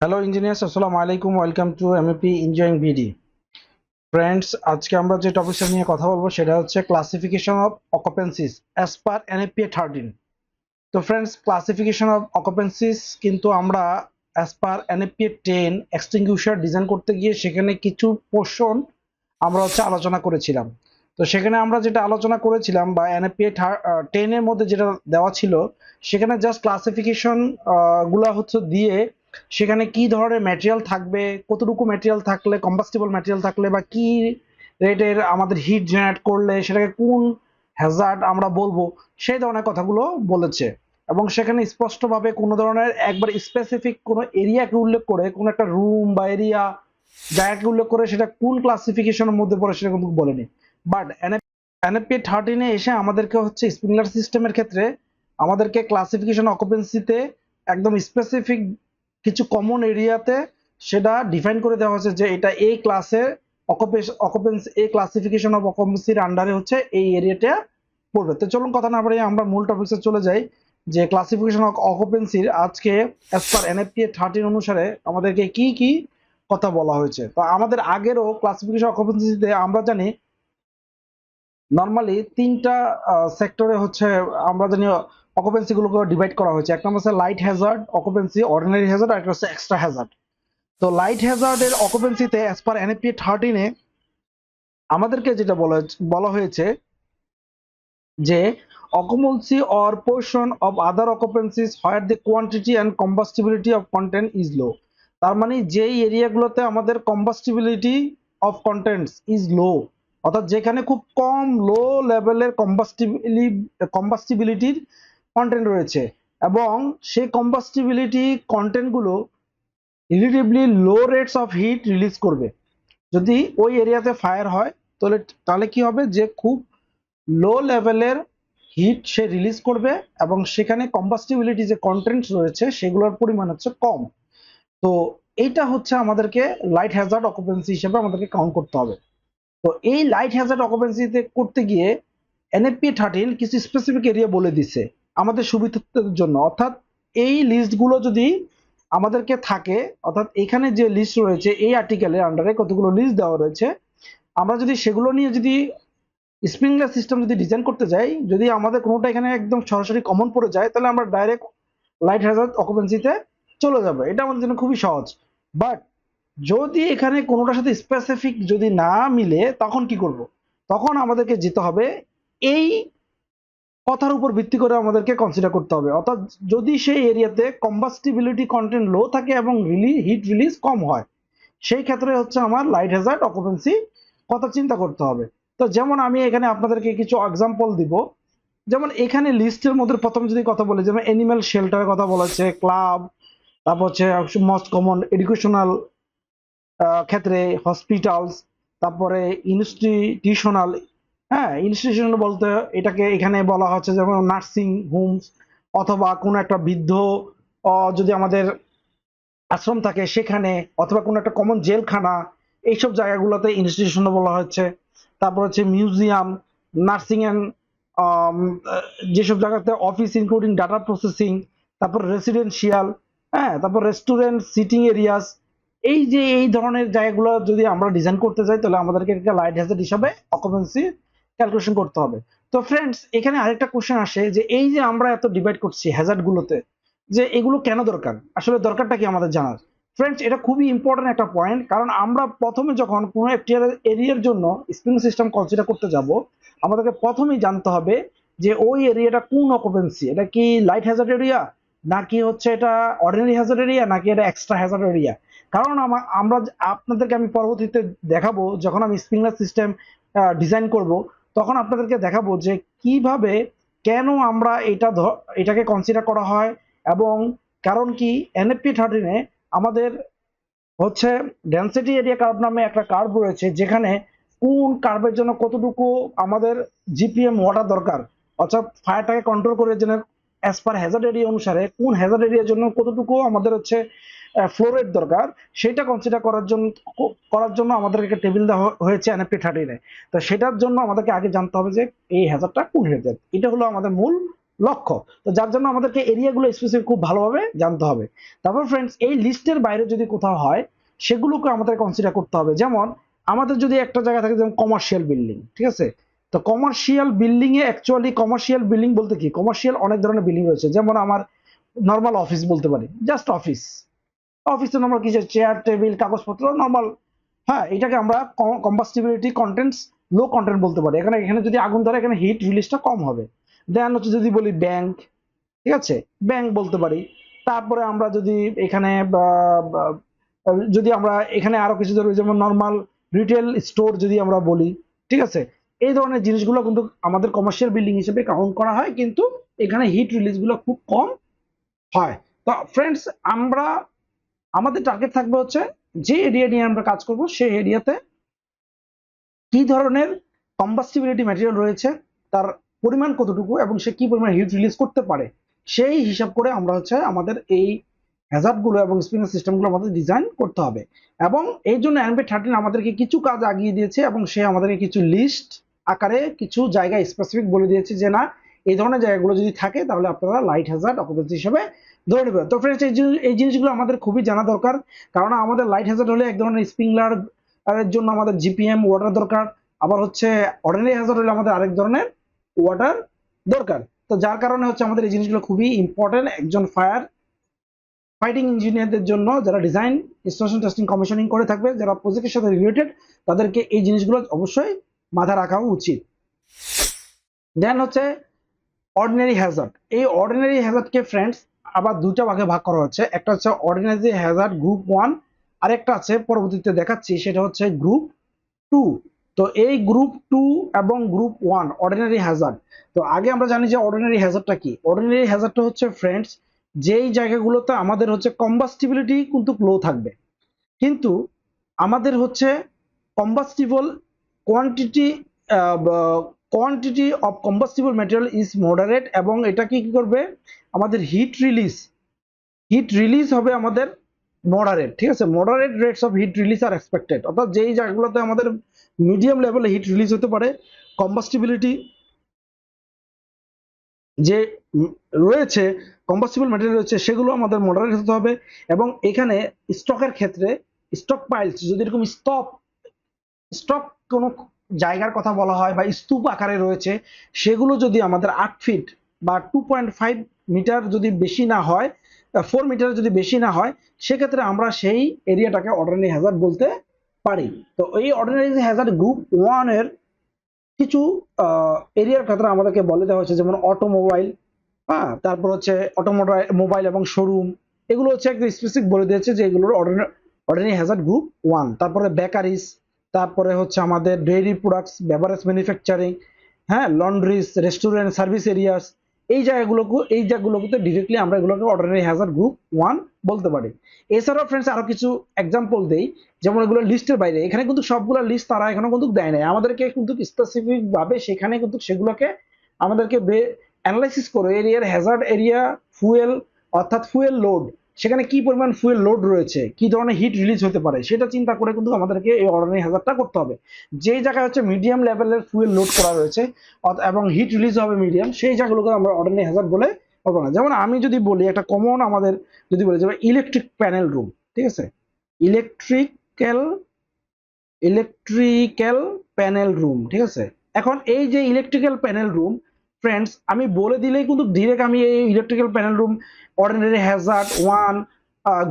Hello engineers আসসালামু আলাইকুম welcome to MAP engineering BD friends আজকে আমরা যে টপিকটা নিয়ে কথা বলব সেটা হচ্ছে classification of occupancies as per NFPA thirteen তো ফ্রেন্ডস ক্লাসিফিকেশন অফ অকুপেন্সিস কিন্তু আমরা as per NFPA ten extinguisher design করতে গিয়ে সেখানে কিছু পোর্শন আমরা হচ্ছে আলোচনা করেছিলাম। তো সেখানে আমরা যেটা আলোচনা করেছিলাম বা এনএপিএ টেনের মধ্যে যেটা দেওয়া ছিল, সেখানে জাস্ট ক্লাসিফিকেশনগুলা হচ্ছে দিয়ে সেখানে কি ধরনের ম্যাটেরিয়াল থাকবে, কতটুকু ম্যাটেরিয়াল থাকলে কম্বাস্টিবল ম্যাটেরিয়াল থাকলে বা কি রেটের আমাদের হিট জেনারেট করলে, সেটাকে কোন হ্যাজার্ড আমরা বলব, সেই ধরনের কথাগুলো বলেছে। এবং সেখানে স্পষ্টভাবে কোনো ধরনের একবার স্পেসিফিক কোনো এরিয়াকে উল্লেখ করে, কোনো একটা রুম বা এরিয়া জায়গাকে উল্লেখ করে সেটা কোন ক্লাসিফিকেশনের মধ্যে পড়ে সেটা কিন্তু বলেনি। বাট এনএপি থার্টিনে এসে আমাদেরকে হচ্ছে স্প্রিংলার সিস্টেমের ক্ষেত্রে আমাদেরকে ক্লাসিফিকেশন অকুপেন্সিতে একদম স্পেসিফিক কিছু কমন এরিয়াতে সেটা ডিফাইন করে দেওয়া হয়েছে যে এটা এই ক্লাসে অকুপেন্সি এই ক্লাসিফিকেশন অফ অকুপেন্সির আন্ডারে হচ্ছে এই এরিয়াটা পড়বে। তো চলুন কথা না বাড়িয়ে আমরা মূল টপিক্সে চলে যাই। যে ক্লাসিফিকেশন অফ অকুপেন্সির আজকে অ্যাজ পার এনএফপি থার্টিন অনুসারে আমাদেরকে কি কি কথা বলা হয়েছে। তো আমাদের আগেরও ক্লাসিফিকেশন অকুপেন্সিতে আমরা জানি নর্মালি তিনটা সেক্টরে হচ্ছে আমরা জানি অকুপেন্সি গুলোকে ডিভাইড করা হয়েছে। এক নম্বর হচ্ছে light hazard occupancy ordinary hazard আর একটা হচ্ছে এক্সট্রা হ্যাজার্ড তো লাইট হ্যাজার্ডের অকুপেন্সিতে অ্যাজ পার এনএপি থার্টিনে আমাদেরকে যেটা বলা বলা হয়েছে যে occupancy or portion of other occupancies where the quantity and combustibility of content is low তার মানে যেই এরিয়াগুলোতে আমাদের combustibility of contents is low অর্থাৎ যেখানে খুব কম লো লেভেলের কম্বাস্টিবিলি কম্বাস্টিবিলিটির কন্টেন্ট রয়েছে। এবং সেই কম্বাস্টিবিলিটি কন্টেন্টগুলো relatively low rates of heat release করবে। যদি ওই এরিয়াতে ফায়ার হয়, তাহলে তাহলে কি হবে? যে খুব লো লেভেলের হিট সে রিলিজ করবে এবং সেখানে কম্বাস্টিবিলিটি যে কন্টেন্ট রয়েছে, সেগুলোর পরিমাণ হচ্ছে কম। তো এইটা হচ্ছে আমাদেরকে লাইট হ্যাজার্ড অকুপেন্সি হিসেবে আমাদেরকে কাউন্ট করতে হবে। তো এই লাইট হ্যাজার্ড অকুপেন্সিতে করতে গিয়ে এনএফপি থার্টিন কিছু স্পেসিফিক এরিয়া বলে দিছে। আমাদের সুবিধার জন্য। অর্থাৎ এই লিস্টগুলো যদি আমাদেরকে থাকে, অর্থাৎ এখানে যে লিস্ট রয়েছে, এই আর্টিকেলের আন্ডারে কতগুলো লিস্ট দেওয়া রয়েছে, আমরা যদি সেগুলো নিয়ে যদি স্প্রিংলার সিস্টেম যদি ডিজাইন করতে যাই, যদি আমাদের কোনোটা এখানে একদম সরাসরি কমন পড়ে যায়, তাহলে আমরা ডাইরেক্ট লাইট হ্যাজার্ড অকুপেন্সিতে চলে যাব। এটা আমাদের জন্য খুবই সহজ। বাট যদি এখানে কোনোটার সাথে স্পেসিফিক যদি না মিলে, তখন কি করব? তখন আমাদেরকে যেতে হবে এই কথার উপর ভিত্তি করে আমাদেরকে কনসিডার করতে হবে। অর্থাৎ যদি সেই এরিয়াতে কম্বাস্টিবিলিটি কন্টেন্ট লো থাকে এবং রিলি হিট রিলিজ কম হয়, সেই ক্ষেত্রে হচ্ছে আমার লাইট হ্যাজার্ড অকুপেন্সি কথা চিন্তা করতে হবে। তো যেমন আমি এখানে আপনাদেরকে কিছু এক্সাম্পল দিব। যেমন এখানে লিস্টের মধ্যে প্রথম যদি কথা বলি, যেমন অ্যানিম্যাল শেল্টারের কথা বলা হচ্ছে ক্লাব তারপর হচ্ছে মোস্ট কমন এডুকেশনাল ক্ষেত্রে হসপিটালস তারপরে ইনস্টিটিউশনাল হ্যাঁ ইনস্টিটিউশনাল বলতে এটাকে এখানে বলা হচ্ছে যেমন নার্সিং হোমস অথবা কোনো একটা বৃদ্ধ যদি আমাদের আশ্রম থাকে সেখানে অথবা কোনো একটা কমন জেলখানা, এইসব জায়গাগুলোতে ইনস্টিটিউশন বলা হচ্ছে। তারপর হচ্ছে মিউজিয়াম নার্সিং অ্যান্ড যেসব জায়গাতে অফিস ইনক্লুডিং ডাটা প্রসেসিং তারপর রেসিডেন্সিয়াল হ্যাঁ তারপর রেস্টুরেন্ট সিটিং এরিয়াস এই যে, এই ধরনের জায়গাগুলো যদি আমরা ডিজাইন করতে যাই তাহলে আমাদেরকে একটা লাইট হ্যাজার্ড হিসাবে অকুপেন্সি ক্যালকুলেশন করতে হবে। তো ফ্রেন্ডস এখানে আরেকটা কোশ্চেন আসে যে, এই যে আমরা এত ডিভাইড করছি হ্যাজার্ড গুলোতে, যে এগুলো কেন দরকার? আসলে দরকারটা কি আমাদের জানার? ফ্রেন্ডস এটা খুবই ইম্পর্টেন্ট একটা পয়েন্ট কারণ আমরা প্রথমে যখন কোনো একটি এরিয়ার জন্য স্প্রিং সিস্টেম কনসিডার করতে যাব, আমাদেরকে প্রথমেই জানতে হবে যে ওই এরিয়াটা কোন অকুপেন্সি এটা কি লাইট হ্যাজার্ড এরিয়া নাকি হচ্ছে এটা অর্ডিনারি হ্যাজার্ড এরিয়া নাকি এটা এক্সট্রা হ্যাজার্ড এরিয়া কারণ আমার আমরা আপনাদেরকে আমি পরবর্তীতে দেখাবো, যখন আমি স্প্রিংলার সিস্টেম ডিজাইন করব তখন আপনাদেরকে দেখাবো যে কীভাবে কেন আমরা এটা এটাকে কনসিডার করা হয় এবং কারণ কি এনএফপি থার্টিনে আমাদের হচ্ছে ডেন্সিটি এরিয়া কার্ভ নামে একটা কার্ভ রয়েছে যেখানে কোন কার্ভের জন্য কতটুকু আমাদের জিপিএম ওয়াটার দরকার। অর্থাৎ ফায়ারটাকে কন্ট্রোল করে যেন অ্যাজ পার হ্যাজার্ড এরিয়া অনুসারে কোন হ্যাজার্ড এরিয়ার জন্য কতটুকু আমাদের হচ্ছে ফ্লোরেট দরকার, সেটা কনসিডার করার জন্য করার জন্য আমাদের একটা টেবিল দেওয়া হয়েছে এনএফপি থার্টিনে তো সেটার জন্য আমাদেরকে আগে জানতে হবে যে এই হ্যাজারটা কোন হ্যাজার এটা হলো আমাদের মূল লক্ষ্য। তো যার জন্য আমাদেরকে এরিয়াগুলো স্পেসিফিক খুব ভালোভাবে জানতে হবে। তারপর ফ্রেন্ডস এই লিস্টের বাইরে যদি কোথাও হয়, সেগুলোকে আমাদের কনসিডার করতে হবে। যেমন, আমাদের যদি একটা জায়গা থাকে যেমন কমার্শিয়াল বিল্ডিং ঠিক আছে? তো কমার্শিয়াল বিল্ডিং এ অ্যাকচুয়ালি কমার্শিয়াল বিল্ডিং বলতে কি? কমার্শিয়াল অনেক ধরনের বিল্ডিং রয়েছে। যেমন আমার নর্মাল অফিস বলতে পারি। জাস্ট অফিস অফিসে নর্মাল কিছু চেয়ার টেবিল কাগজপত্র নর্মাল হ্যাঁ এটাকে আমরা কম্বাস্টিবিলিটি কন্টেন্টস লো কন্টেন্ট বলতে পারি। এখানে এখানে যদি আগুন ধরে, এখানে হিট রিলিজটা কম হবে। দেন হচ্ছে যদি বলি ব্যাংক ঠিক আছে? ব্যাংক বলতে পারি। তারপরে আমরা যদি এখানে যদি আমরা এখানে আরও কিছু ধরো, যেমন নর্মাল রিটেল স্টোর যদি আমরা বলি, ঠিক আছে? এই ধরনের জিনিসগুলো কিন্তু আমাদের কমার্শিয়াল বিল্ডিং হিসেবে কাউন্ট করা হয়, কিন্তু এখানে হিট রিলিজগুলো খুব কম হয়। তো ফ্রেন্ডস আমরা আমাদের টার্গেট থাকবে হচ্ছে যে এরিয়া নিয়ে আমরা কাজ করব, সেই এরিয়াতে কি ধরনের কম্বাস্টিবিলিটি ম্যাটেরিয়াল রয়েছে, তার পরিমাণ কতটুকু এবং সে কি পরিমাণ হিট রিলিজ করতে পারে, সেই হিসাব করে আমরা হচ্ছে আমাদের এই হ্যাজার্ডগুলো এবং স্প্রিং সিস্টেমগুলো আমাদের ডিজাইন করতে হবে। এবং এই জন্য অ্যানবে থার্টিন আমাদেরকে কিছু কাজ আগিয়ে দিয়েছে এবং সে আমাদেরকে কিছু লিস্ট আকারে কিছু জায়গা স্পেসিফিক বলে দিয়েছে যে না, এই ধরনের জায়গাগুলো যদি থাকে তাহলে আপনারা লাইট হ্যাজার্ড অকুপেন্সি হিসেবে ধরে নেবেন। তো ফ্রেন্ডস এই এই জিনিসগুলো আমাদের খুবই জানা দরকার। কারণ আমাদের লাইট হ্যাজার্ড হলে এক ধরনের স্প্রিংলার এর জন্য আমাদের জিপিএম ওয়াটার দরকার। আবার হচ্ছে অর্ডিনারি হ্যাজার্ড হলে আমাদের আরেক ধরনের ওয়াটার দরকার। তো যার কারণে হচ্ছে আমাদের এই জিনিসগুলো খুবই ইম্পর্টেন্ট একজন ফায়ার ফাইটিং ইঞ্জিনিয়ারদের জন্য যারা ডিজাইন ইনস্টলেশন টেস্টিং কমিশনিং করে থাকবে, যারা প্রজেক্টের সাথে রিলেটেড তাদেরকে এই জিনিসগুলো অবশ্যই মাথা রাখা উচিত। দেন হচ্ছে অর্ডিনারি হ্যাজার্ড এই অর্ডিনারি হ্যাজার্ডকে ফ্রেন্ডস আবার দুটো ভাগে ভাগ করা হচ্ছে। একটা হচ্ছে অর্ডিনারি হ্যাজার্ড গ্রুপ ওয়ান আরেকটা আছে পরবর্তীতে দেখাচ্ছি, সেটা হচ্ছে গ্রুপ টু তো এই গ্রুপ টু এবং গ্রুপ ওয়ান অর্ডিনারি হ্যাজার্ড তো আগে আমরা জানি যে অর্ডিনারি হ্যাজার্ডটা কি? অর্ডিনারি হ্যাজার্ডটা হচ্ছে ফ্রেন্ডস যেই জায়গাগুলোতে আমাদের হচ্ছে কম্বাস্টিবিলিটি কিন্তু লো থাকবে। কিন্তু আমাদের হচ্ছে combustible quantity quantity of combustible material is moderate এবং এটা কি করবে? আমাদের হিট রিলিজ হিট রিলিজ হবে আমাদের মডারেট ঠিক আছে? Moderate rates of heat release R expected অর্থাৎ যেই জায়গাগুলোতে আমাদের মিডিয়াম লেভেলে হিট রিলিজ হতে পারে কম্বাস্টিবিলিটি যে রয়েছে কম্বাস্টিবল ম্যাটেরিয়াল রয়েছে, সেগুলো আমাদের মডারেট হতে হবে এবং এখানে স্টকের ক্ষেত্রে স্টক পাইলস যদি এরকম স্টক স্টক কোনো জায়গার কথা বলা হয় বা স্তূপ আকারে রয়েছে, সেগুলো যদি আমাদের আট ফিট বা টু পয়েন্ট ফাইভ মিটার যদি বেশি না হয় ফোর মিটার যদি বেশি না হয়, সেক্ষেত্রে আমরা সেই এরিয়াটাকে অর্ডিনারি হ্যাজার্ড বলতে পারি। তো এই অর্ডিনারি হ্যাজার্ড গ্রুপ ওয়ানের কিছু এরিয়ার ক্ষেত্রে আমাদেরকে বলে দেওয়া হয়েছে, যেমন অটোমোবাইল হ্যাঁ তারপর হচ্ছে অটোমোবাইল মোবাইল এবং শোরুম এগুলো হচ্ছে একদম স্পেসিফিক বলে দিয়েছে যে এগুলোর অর্ডিনারি হ্যাজার্ড গ্রুপ ওয়ান তারপরে বেকারিজ তারপরে হচ্ছে আমাদের ডেইরি প্রোডাক্টস বেভারেজ ম্যানুফ্যাকচারিং হ্যাঁ লন্ড্রিজ রেস্টুরেন্ট সার্ভিস এরিয়াস এই জায়গাগুলোকে এই জায়গাগুলোকে ডিরেক্টলি আমরা এগুলোকে অর্ডিনারি হ্যাজার্ড গ্রুপ ওয়ান বলতে পারি। এছাড়াও ফ্রেন্ডস আরও কিছু এক্সাম্পল দেই, যেমন এগুলো লিস্টের বাইরে। এখানে কিন্তু সবগুলো লিস্ট তারা এখনও কিন্তু দেয় নাই। আমাদেরকে কিন্তু স্পেসিফিক ভাবে সেখানে কিন্তু সেগুলোকে আমাদেরকে অ্যানালাইসিস করে এরিয়ার হ্যাজার্ড এরিয়া ফুয়েল অর্থাৎ ফুয়েল লোড সেখানে কি পরিমাণ ফুয়েল লোড রয়েছে, কি ধরনের হিট রিলিজ হতে পারে, সেটা চিন্তা করে কিন্তু আমাদেরকে এই অর্ডিনারি হ্যাজার্ডটা করতে হবে। যেই জায়গায় হচ্ছে মিডিয়াম লেভেলের ফুয়েল লোড করা রয়েছে এবং হিট রিলিজ হবে মিডিয়াম সেই জায়গাগুলোকে আমরা অর্ডিনারি হ্যাজার্ড বলে বলব না। যেমন আমি যদি বলি, একটা কমন আমাদের যদি বলি, যেমন ইলেকট্রিক প্যানেল রুম ঠিক আছে? ইলেকট্রিক্যাল ইলেকট্রিক্যাল প্যানেল রুম ঠিক আছে? এখন এই যে ইলেকট্রিক্যাল প্যানেল রুম ফ্রেন্ডস আমি বলে দিলেই কিন্তু ডিরেক্ট আমি এই electrical panel room ordinary hazard one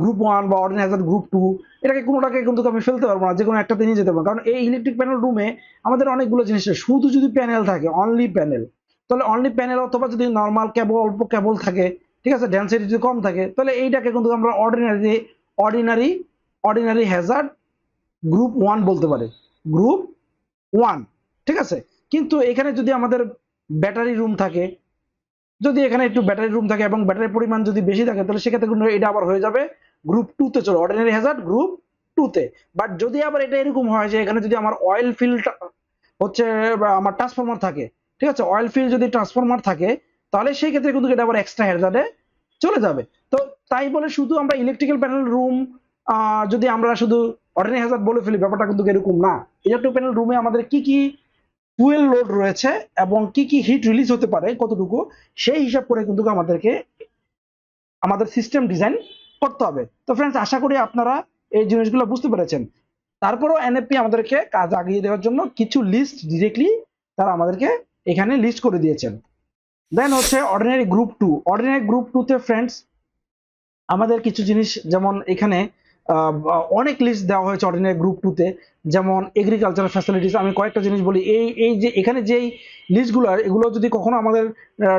group one বা অর্ডিনারি হ্যাজার্ড গ্রুপ টু এটাকে কোনোটাকে কিন্তু আমি ফেলতে পারব না যে কোনো একটাতে নিয়ে যেতে পারব কারণ এই ইলেকট্রিক প্যানেল রুমে আমাদের অনেকগুলো জিনিস। শুধু যদি প্যানেল থাকে অনলি প্যানেল তাহলে অনলি প্যানেল অথবা যদি নর্মাল কেবল অল্প কেবল থাকে, ঠিক আছে ডেন্সিটি যদি কম থাকে, তাহলে এইটাকে কিন্তু আমরা ordinary ordinary ordinary hazard group one বলতে পারি। গ্রুপ ওয়ান ঠিক আছে? কিন্তু এখানে যদি আমাদের ব্যাটারি রুম থাকে। যদি এখানে একটু ব্যাটারি রুম থাকে এবং ব্যাটারির পরিমাণ যদি বেশি থাকে, তাহলে সেক্ষেত্রে কিন্তু এটা আবার হয়ে যাবে গ্রুপ টু তে চলে। অর্ডিনারি হ্যাজার্ড গ্রুপ টু তে। বাট যদি আবার এটা এরকম হয় যে এখানে যদি আমার অয়েল ফিল্ড হচ্ছে আমার ট্রান্সফরমার থাকে, ঠিক আছে? অয়েল ফিল্ড যদি ট্রান্সফরমার থাকে, তাহলে সেই ক্ষেত্রে কিন্তু এটা আবার এক্সট্রা হ্যাজার্ডে চলে যাবে। তো তাই বলে শুধু আমরা ইলেকট্রিক্যাল প্যানেল রুম যদি আমরা শুধু অর্ডিনারি হ্যাজার্ড বলে ফেলি, ব্যাপারটা কিন্তু এরকম না। ইলেকট্রিক প্যানেল রুমে আমাদের কি কি ফুয়েল লোড রয়েছে এবং কি কি হিট রিলিজ হতে পারে কতটুকু, সেই হিসাব করে কিন্তু আমাদেরকে আমাদের সিস্টেম ডিজাইন করতে হবে। তো ফ্রেন্ডস আশা করি আপনারা এই জিনিসগুলো বুঝতে পেরেছেন। তারপরও এনএপি আমাদেরকে কাজ আগিয়ে দেওয়ার জন্য কিছু লিস্ট ডিরেক্টলি তারা আমাদেরকে এখানে লিস্ট করে দিয়েছেন। দেন হচ্ছে ordinary group two ordinary group টুতে ফ্রেন্ডস আমাদের কিছু জিনিস যেমন এখানে অনেক লিস্ট দেওয়া হয়েছে অর্ডিনারি গ্রুপ টুতে যেমন এগ্রিকালচারাল ফ্যাসিলিটিস আমি কয়েকটা জিনিস বলি। এই এই যে, এখানে যেই লিস্টগুলো এগুলো যদি কখনো আমাদের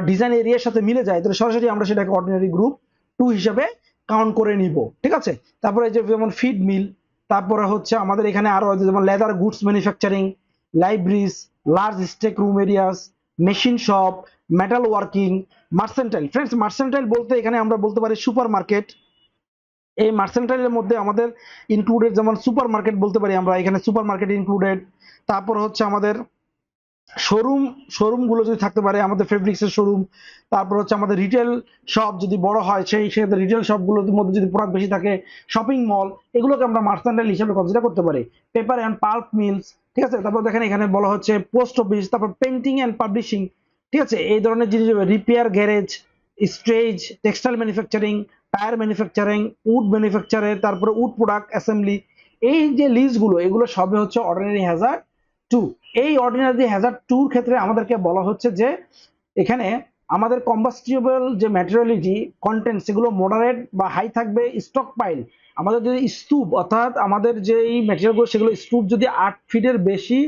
ডিজাইন এরিয়ার সাথে মিলে যায়, তাহলে সরাসরি আমরা সেটাকে অর্ডিনারি গ্রুপ টু হিসাবে কাউন্ট করে নিব, ঠিক আছে? তারপরে যে, যেমন ফিড মিল তারপরে হচ্ছে আমাদের এখানে আরও আছে, যেমন leather goods manufacturing libraries large stack room areas machine shop metal working mercantile friends mercantile বলতে এখানে আমরা বলতে পারি সুপার মার্কেট এই মার্সেন্টাইলের মধ্যে আমাদের ইনক্লুডেড যেমন সুপার মার্কেট বলতে পারি আমরা, এখানে সুপার মার্কেট ইনক্লুডেড তারপর হচ্ছে আমাদের শোরুম শোরুমগুলো যদি থাকতে পারে, আমাদের ফেব্রিক্স এর শোরুম তারপর হচ্ছে আমাদের রিটেল শপ যদি বড় হয়, সেই সেক্ষেত্রে রিটেল শপগুলোর মধ্যে যদি প্রোডাক্ট বেশি থাকে শপিং মল এগুলোকে আমরা মার্সেন্টাইল হিসেবে কনসিডার করতে পারি। পেপার অ্যান্ড পাল্প মিলস ঠিক আছে? তারপর দেখেন এখানে বলা হচ্ছে পোস্ট অফিস তারপর পেন্টিং অ্যান্ড পাবলিশিং ঠিক আছে? এই ধরনের জিনিস repair garage storage textile manufacturing tire manufacturing wood ম্যানুফ্যাকচারের তারপরে উড প্রোডাক্ট অ্যাসেম্বলি এই যে লিস্টগুলো এগুলো সবে হচ্ছে অর্ডিনারি হ্যাজার্ড টু এই অর্ডিনারি হ্যাজার্ড টুর ক্ষেত্রে আমাদেরকে বলা হচ্ছে যে, এখানে আমাদের কম্বাস্টিবল যে ম্যাটেরিয়ালিটি কন্টেন্ট সেগুলো মডারেট বা হাই থাকবে স্টক পাইল আমাদের যদি স্তূপ, অর্থাৎ আমাদের যে এই ম্যাটেরিয়ালগুলো সেগুলো স্তূপ যদি আট ফিটের বেশি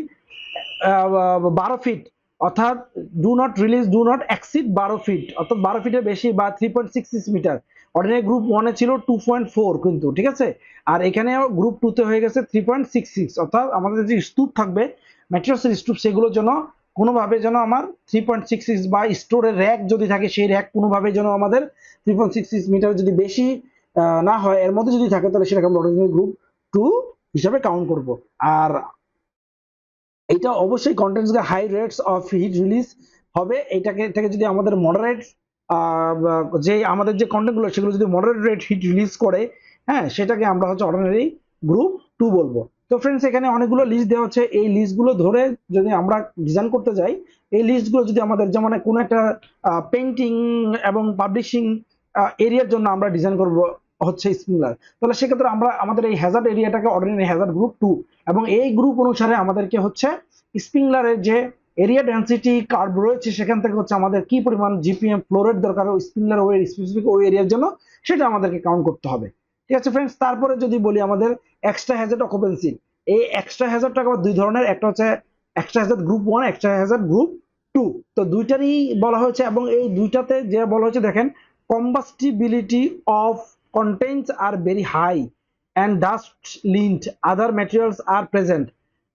বারো ফিট, অর্থাৎ do not release do not exceed বারো ফিট, অর্থাৎ বারো ফিটের বেশি বা three point six six metre ordinary group ওয়ানে ছিল টু পয়েন্ট ফোর কিন্তু, ঠিক আছে? আর এখানে গ্রুপ টুতে হয়ে গেছে থ্রি পয়েন্ট সিক্স সিক্স অর্থাৎ আমাদের যে স্তূপ থাকবে ম্যাটেরিয়ালসের স্তূপ, সেগুলোর জন্য কোনোভাবে যেন আমার থ্রি পয়েন্ট সিক্স সিক্স বা স্টোরের র্যাক যদি থাকে, সেই র্যাক কোনোভাবে যেন আমাদের three point six six metre যদি বেশি না হয়, এর মধ্যে যদি থাকে, তাহলে সেটাকে আমরা অর্ডিনারি গ্রুপ টু হিসাবে কাউন্ট করব। আর এটা অবশ্যই contents high rates of heat release হবে। এটাকে এটাকে যদি আমাদের মডারেট যে আমাদের যে কন্টেন্টগুলো, সেগুলো যদি মডারেট রেট হিট রিলিজ করে হ্যাঁ সেটাকে আমরা হচ্ছে অর্ডিনারি গ্রুপ টু বলব। তো ফ্রেন্ডস এখানে অনেকগুলো লিস্ট দেওয়া হচ্ছে এই লিস্টগুলো ধরে যদি আমরা ডিজাইন করতে যাই, এই লিস্টগুলো যদি আমাদের যেমন কোনো একটা পেন্টিং এবং পাবলিশিং এরিয়ার জন্য আমরা ডিজাইন করব হচ্ছে স্প্রিংলার তাহলে সেক্ষেত্রে আমরা, আমাদের এই হ্যাজার্ড এরিয়াটাকে অর্ডিনারি হ্যাজার্ড গ্রুপ টু এবং এই গ্রুপ অনুসারে আমাদেরকে হচ্ছে স্প্রিংলারের যে এরিয়া ডেন্সিটি কার্ভ রয়েছে, সেখান থেকে হচ্ছে আমাদের কি পরিমাণ জিপিএম ফ্লোরেট দরকার স্প্রিংলার ওই স্পেসিফিক ওই এরিয়ার জন্য, সেটা আমাদেরকে কাউন্ট করতে হবে। ঠিক আছে ফ্রেন্ডস তারপরে যদি বলি আমাদের এক্সট্রা হ্যাজার্ড অকুপেন্সি এই এক্সট্রা হ্যাজার্ডটা আবার দুই ধরনের, একটা হচ্ছে extra hazard group one extra hazard group two তো দুইটারই বলা হয়েছে এবং এই দুইটাতে যে বলা হয়েছে, দেখেন, combustibility of contents R very high and dust lint other materials R present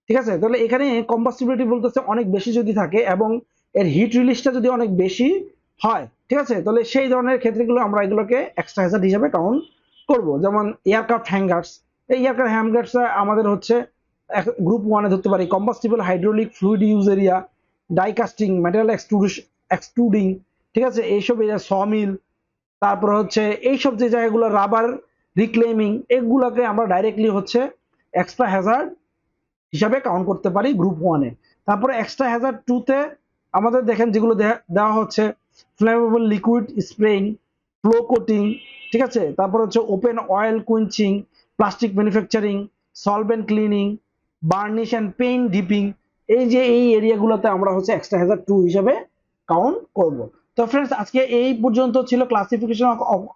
ঠিক আছে? তাহলে এখানে কম্বাস্টিবিলিটি বলতেছে অনেক বেশি যদি থাকে এবং এর হিট রিলিজটা যদি অনেক বেশি হয়, ঠিক আছে? তাহলে সেই ধরনের ক্ষেত্রগুলো আমরা এগুলোকে এক্সট্রা হ্যাজার্ড হিসাবে কাউন্ট করব। যেমন এয়ারক্রাফট হ্যাঙ্গার্স এই এয়ারক্রাফট হ্যাঙ্গার্স আমাদের হচ্ছে গ্রুপ ওয়ানে ধরতে পারি। Combustible hydraulic fluid use area die casting metal extruding ঠিক আছে? এইসব এরিয়া সমিল তারপর হচ্ছে এইসব যে জায়গাগুলো রাবার রিক্লেমিং এগুলোকে আমরা ডাইরেক্টলি হচ্ছে এক্সট্রা হ্যাজার্ড হিসাবে কাউন্ট করতে পারি গ্রুপ ওয়ানে তারপরে এক্সট্রা হ্যাজার টুতে আমাদের দেখেন যেগুলো দেওয়া হচ্ছে flammable liquid spraying flow coating ঠিক আছে? তারপর হচ্ছে open oil quenching plastic manufacturing solvent cleaning varnish and paint dipping এই যে এই এরিয়াগুলোতে আমরা হচ্ছে এক্সট্রা হ্যাজার টু হিসাবে কাউন্ট করব। তো ফ্রেন্ডস আজকে এই পর্যন্ত ছিল ক্লাসিফিকেশন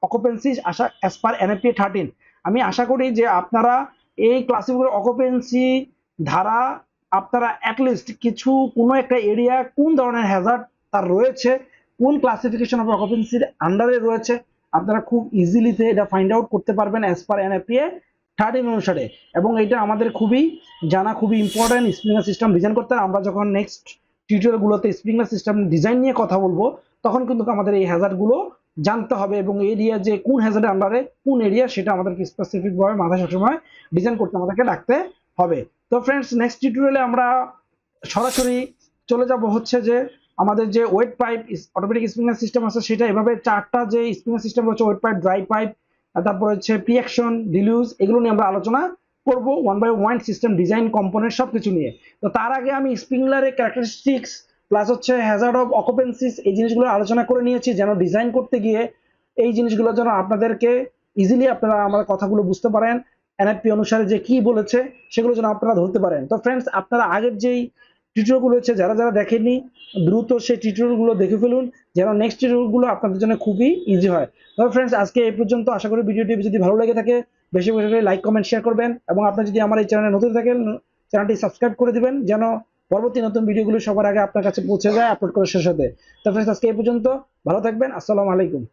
অকুপেন্সি আশা অ্যাজ পার এনএপি থার্টিন আমি আশা করি যে আপনারা এই ক্লাসিফিকেশন অকুপেন্সি ধারা, আপনারা অ্যাটলিস্ট কিছু, কোনো একটা এরিয়া কোন ধরনের হ্যাজার্ড তার রয়েছে, কোন ক্লাসিফিকেশন অফ অকুপেন্সির আন্ডারে রয়েছে, আপনারা খুব ইজিলিতে এটা ফাইন্ড আউট করতে পারবেন অ্যাজ পার এনএপিএ থার্টিন অনুসারে। এবং এটা আমাদের খুবই, জানা খুবই ইম্পর্টেন্ট স্প্রিঙ্গার সিস্টেম ডিজাইন করতে। আমরা যখন নেক্সট টিউটোরিয়ালগুলোতে স্প্রিঙ্গার সিস্টেম ডিজাইন নিয়ে কথা বলব, তখন কিন্তু আমাদের এই হ্যাজার্ডগুলো জানতে হবে এবং এরিয়া যে কোন হ্যাজার্ডের আন্ডারে কোন এরিয়া সেটা আমাদেরকে স্পেসিফিক ভাবে মাথায় সবসময় ডিজাইন করতে, আমাদেরকে রাখতে হবে। তো ফ্রেন্ডস নেক্সট টিউটোরিয়ালে আমরা সরাসরি চলে যাব হচ্ছে যে আমাদের যে wet pipe automatic sprinkler system আছে, সেটা এভাবে চারটা যে স্প্রিঙ্গার সিস্টেম হচ্ছে ওয়েট পাইপ ড্রাই পাইপ তারপর হচ্ছে প্রিয়াকশন ডিলিউজ এগুলো নিয়ে আমরা আলোচনা করব one by one system design component সব কিছু নিয়ে। তো তার আগে আমি স্প্রিংলারের ক্যারেক্টারিস্টিক্স প্লাস হচ্ছে হ্যাজার্ড অফ অকুপেন্সিস এই জিনিসগুলো আলোচনা করে নিয়েছি, যেন ডিজাইন করতে গিয়ে এই জিনিসগুলো যেন আপনাদেরকে ইজিলি আপনারা আমার কথাগুলো বুঝতে পারেন। এনএফপি অনুসারে যে কি বলেছে, সেগুলো যেন আপনারা ধরতে পারেন। তো ফ্রেন্ডস আপনারা আগের যেই টিউটোরিয়ালগুলো হচ্ছে যারা যারা দেখেননি, দ্রুত সেই টিউটোরিয়ালগুলো দেখে ফেলুন, যেন নেক্সট টিউটোরিয়ালগুলো আপনাদের জন্য খুবই ইজি হয়। তবে ফ্রেন্ডস আজকে এই পর্যন্ত, আশা করি ভিডিওটি যদি ভালো লেগে থাকে, বেশি বেশি করে লাইক কমেন্ট শেয়ার করবেন, এবং আপনি যদি আমার এই চ্যানেলে নতুন থাকেন চ্যানেলটি সাবস্ক্রাইব করে দিবেন, যেন পরবর্তী নতুন ভিডিওগুলো সবার আগে আপনার কাছে পৌঁছে যায় আপলোড করে শেষ হতে তো ফ্রেন্ডস আজকে এই পর্যন্ত, ভালো থাকবেন, আসসালামু আলাইকুম।